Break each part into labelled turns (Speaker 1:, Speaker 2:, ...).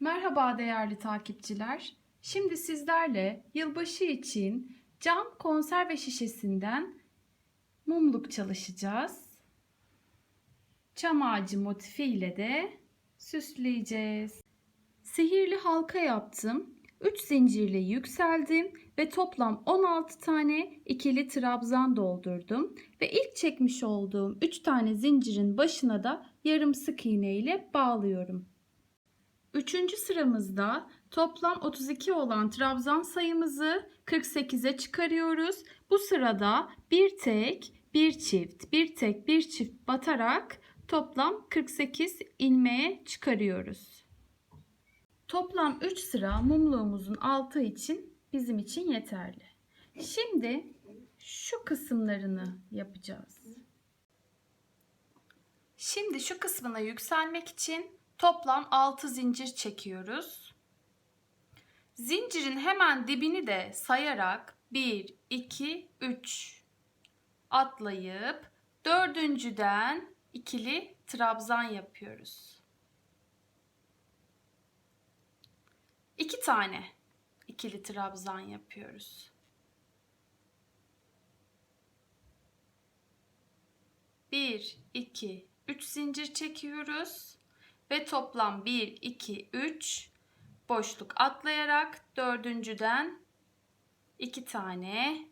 Speaker 1: Merhaba değerli takipçiler. Şimdi sizlerle yılbaşı için cam konserve şişesinden mumluk çalışacağız. Çam ağacı motifi ile de süsleyeceğiz. Sihirli halka yaptım. 3 zincirle yükseldim ve toplam 16 tane ikili trabzan doldurdum ve ilk çekmiş olduğum 3 tane zincirin başına da yarım sık iğne ile bağlıyorum. Üçüncü sıramızda toplam 32 olan trabzan sayımızı 48'e çıkarıyoruz. Bu sırada bir tek, bir çift, bir tek, bir çift batarak toplam 48 ilmeğe çıkarıyoruz. Toplam 3 sıra mumluğumuzun altı için bizim için yeterli. Şimdi şu kısımlarını yapacağız. Şimdi şu kısmına yükselmek için toplam 6 zincir çekiyoruz. Zincirin hemen dibini de sayarak 1, 2, 3 atlayıp dördüncüden ikili trabzan yapıyoruz. 2 tane ikili trabzan yapıyoruz. Bir, iki, üç zincir çekiyoruz ve toplam 1 2 3 boşluk atlayarak dördüncüden iki tane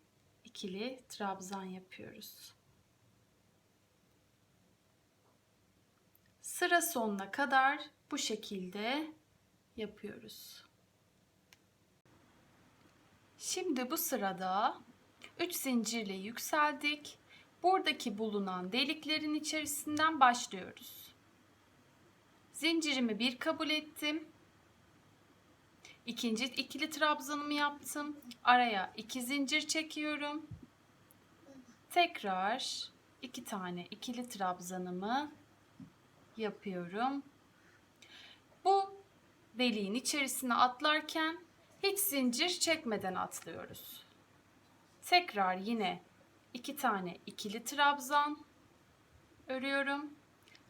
Speaker 1: ikili trabzan yapıyoruz. Sıra sonuna kadar bu şekilde yapıyoruz. Şimdi bu sırada 3 zincirle yükseldik. Buradaki bulunan deliklerin içerisinden başlıyoruz. Zincirimi bir kabul ettim. İkinci ikili trabzanımı yaptım. Araya iki zincir çekiyorum. Tekrar iki tane ikili trabzanımı yapıyorum. Bu deliğin içerisine atlarken hiç zincir çekmeden atlıyoruz. Tekrar yine iki tane ikili trabzan örüyorum.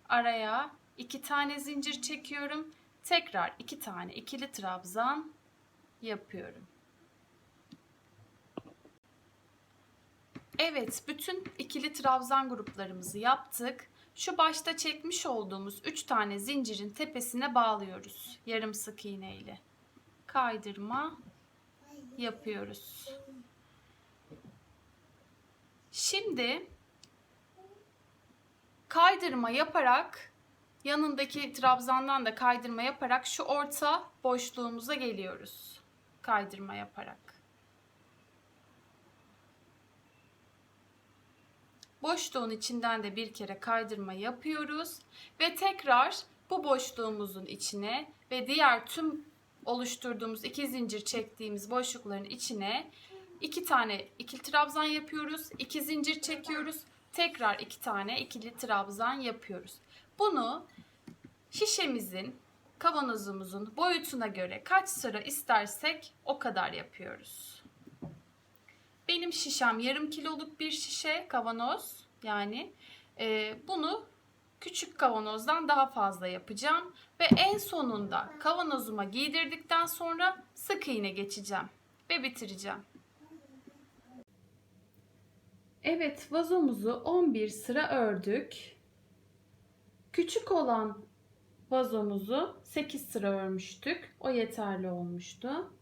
Speaker 1: Araya iki tane zincir çekiyorum. Tekrar iki tane ikili trabzan yapıyorum. Evet, bütün ikili trabzan gruplarımızı yaptık. Şu başta çekmiş olduğumuz 3 tane zincirin tepesine bağlıyoruz. Yarım sık iğne ile. Kaydırma yapıyoruz. Şimdi kaydırma yaparak yanındaki trabzandan da kaydırma yaparak şu orta boşluğumuza geliyoruz. Kaydırma yaparak. Boşluğun içinden de bir kere kaydırma yapıyoruz ve tekrar bu boşluğumuzun içine ve diğer tüm oluşturduğumuz iki zincir çektiğimiz boşlukların içine iki tane ikili trabzan yapıyoruz. iki zincir çekiyoruz. Tekrar iki tane ikili trabzan yapıyoruz. Bunu şişemizin, kavanozumuzun boyutuna göre kaç sıra istersek o kadar yapıyoruz. Benim şişem yarım kiloluk bir şişe kavanoz yani e, bunu küçük kavanozdan daha fazla yapacağım ve en sonunda kavanozuma giydirdikten sonra sık iğne geçeceğim ve bitireceğim. Evet vazomuzu 11 sıra ördük. Küçük olan vazomuzu 8 sıra örmüştük. O yeterli olmuştu.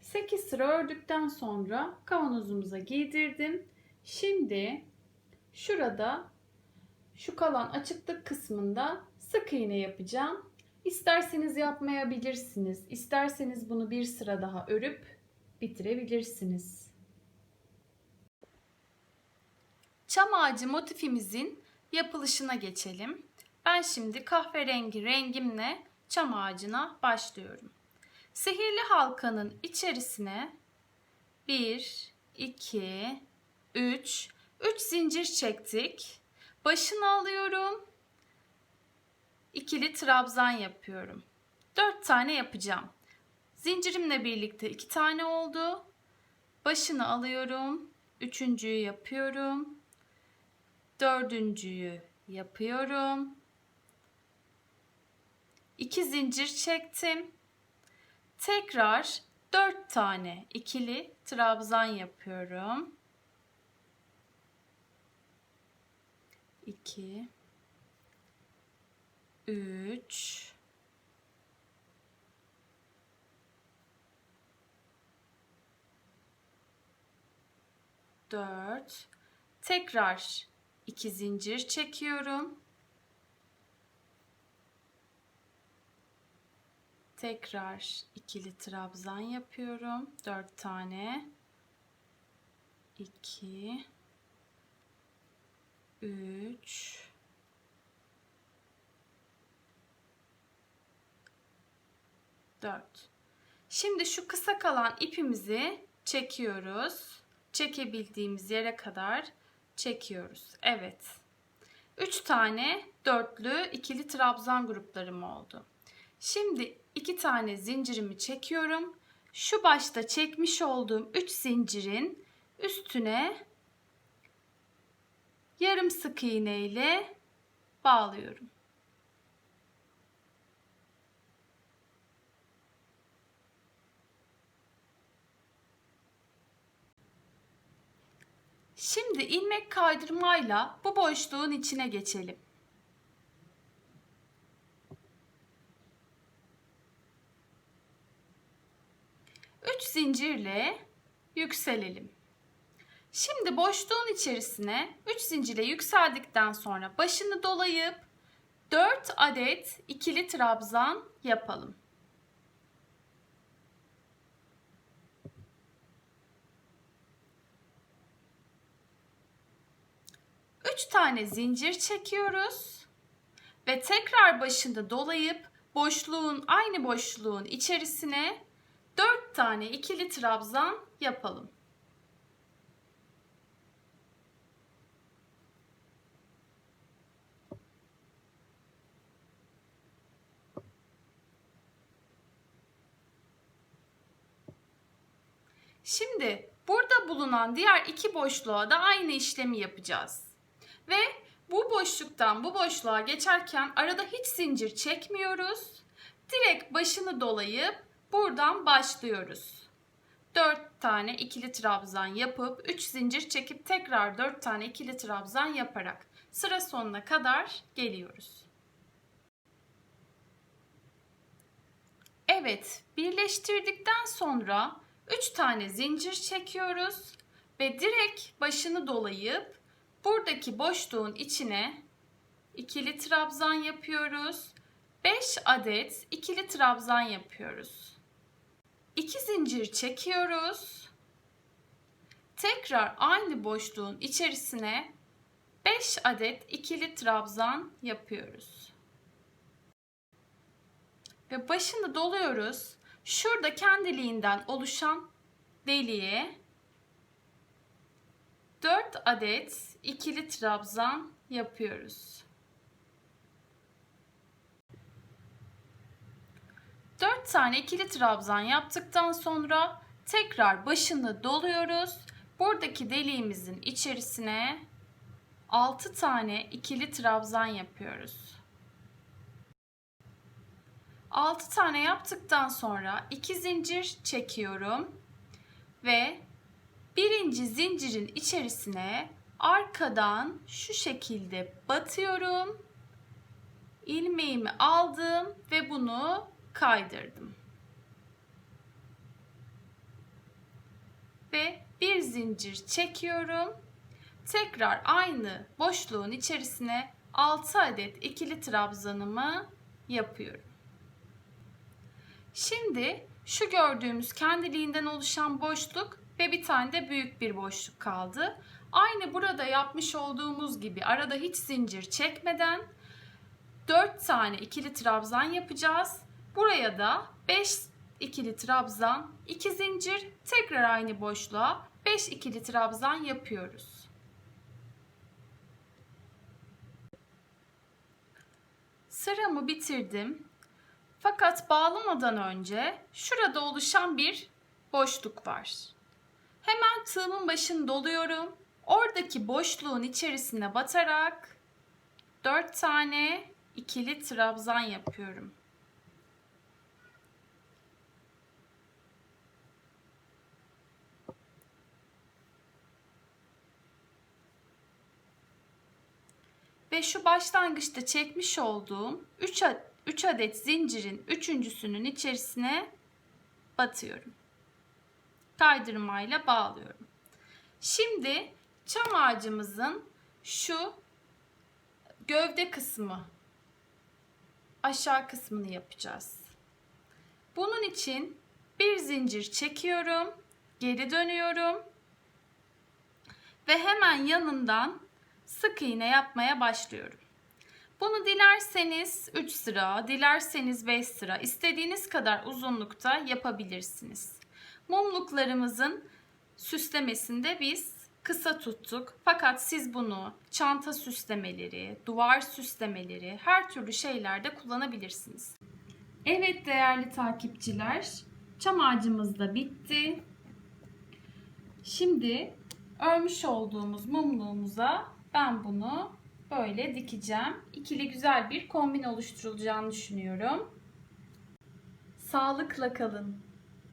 Speaker 1: 8 sıra ördükten sonra kavanozumuza giydirdim. Şimdi şurada şu kalan açıklık kısmında sık iğne yapacağım. İsterseniz yapmayabilirsiniz. İsterseniz bunu bir sıra daha örüp bitirebilirsiniz. Çam ağacı motifimizin yapılışına geçelim. Ben şimdi kahverengi rengimle çam ağacına başlıyorum. Sihirli halkanın içerisine 1, 2, 3, 3 zincir çektik. Başını alıyorum. İkili trabzan yapıyorum. 4 tane yapacağım. Zincirimle birlikte 2 tane oldu. Başını alıyorum. Üçüncüyü yapıyorum. Dördüncüyü yapıyorum. 2 zincir çektim. Tekrar 4 tane ikili trabzan yapıyorum. 2 3 4 tekrar 2 zincir çekiyorum. Tekrar ikili trabzan yapıyorum. 4 tane. 2 3 4 Şimdi şu kısa kalan ipimizi çekiyoruz. Çekebildiğimiz yere kadar çekiyoruz. Evet. 3 tane dörtlü ikili trabzan gruplarım oldu. Şimdi 2 tane zincirimi çekiyorum. Şu başta çekmiş olduğum 3 zincirin üstüne yarım sık iğne ile bağlıyorum. Şimdi ilmek kaydırmayla bu boşluğun içine geçelim. 3 zincirle yükselelim. Şimdi boşluğun içerisine 3 zincirle yükseldikten sonra başını dolayıp 4 adet ikili trabzan yapalım. Üç tane zincir çekiyoruz ve tekrar başını dolayıp boşluğun aynı boşluğun içerisine 4 tane ikili trabzan yapalım. Şimdi burada bulunan diğer iki boşluğa da aynı işlemi yapacağız. Ve bu boşluktan bu boşluğa geçerken arada hiç zincir çekmiyoruz. Direkt başını dolayıp buradan başlıyoruz. 4 tane ikili trabzan yapıp 3 zincir çekip tekrar 4 tane ikili trabzan yaparak sıra sonuna kadar geliyoruz. Evet, birleştirdikten sonra 3 tane zincir çekiyoruz ve direkt başını dolayıp buradaki boşluğun içine ikili trabzan yapıyoruz. 5 adet ikili trabzan yapıyoruz. 2 zincir çekiyoruz. Tekrar aynı boşluğun içerisine 5 adet ikili trabzan yapıyoruz. Ve başını doluyoruz. Şurada kendiliğinden oluşan deliğe 4 adet ikili trabzan yapıyoruz. 4 tane ikili trabzan yaptıktan sonra tekrar başını doluyoruz. Buradaki deliğimizin içerisine 6 tane ikili trabzan yapıyoruz. 6 tane yaptıktan sonra 2 zincir çekiyorum ve birinci zincirin içerisine arkadan şu şekilde batıyorum. ilmeğimi aldım ve bunu kaydırdım. Ve bir zincir çekiyorum. Tekrar aynı boşluğun içerisine 6 adet ikili trabzanımı yapıyorum. Şimdi şu gördüğümüz kendiliğinden oluşan boşluk ve bir tane de büyük bir boşluk kaldı. Aynı burada yapmış olduğumuz gibi arada hiç zincir çekmeden 4 tane ikili trabzan yapacağız. Buraya da 5 ikili trabzan, 2 zincir, tekrar aynı boşluğa 5 ikili trabzan yapıyoruz. Sıramı bitirdim. Fakat bağlamadan önce şurada oluşan bir boşluk var. Hemen tığımın başını doluyorum. Oradaki boşluğun içerisine batarak 4 tane ikili trabzan yapıyorum. Ve şu başlangıçta çekmiş olduğum 3 adet, adet zincirin üçüncüsünün içerisine batıyorum. Kaydırmayla bağlıyorum. Şimdi çam ağacımızın şu gövde kısmı aşağı kısmını yapacağız. Bunun için bir zincir çekiyorum, geri dönüyorum ve hemen yanından sık iğne yapmaya başlıyorum. Bunu dilerseniz 3 sıra, dilerseniz 5 sıra, istediğiniz kadar uzunlukta yapabilirsiniz. Mumluklarımızın süslemesinde biz kısa tuttuk. Fakat siz bunu çanta süslemeleri, duvar süslemeleri, her türlü şeylerde kullanabilirsiniz. Evet değerli takipçiler, çam ağacımız da bitti. Şimdi örmüş olduğumuz mumluğumuza ben bunu böyle dikeceğim. İkili güzel bir kombin oluşturulacağını düşünüyorum. Sağlıkla kalın.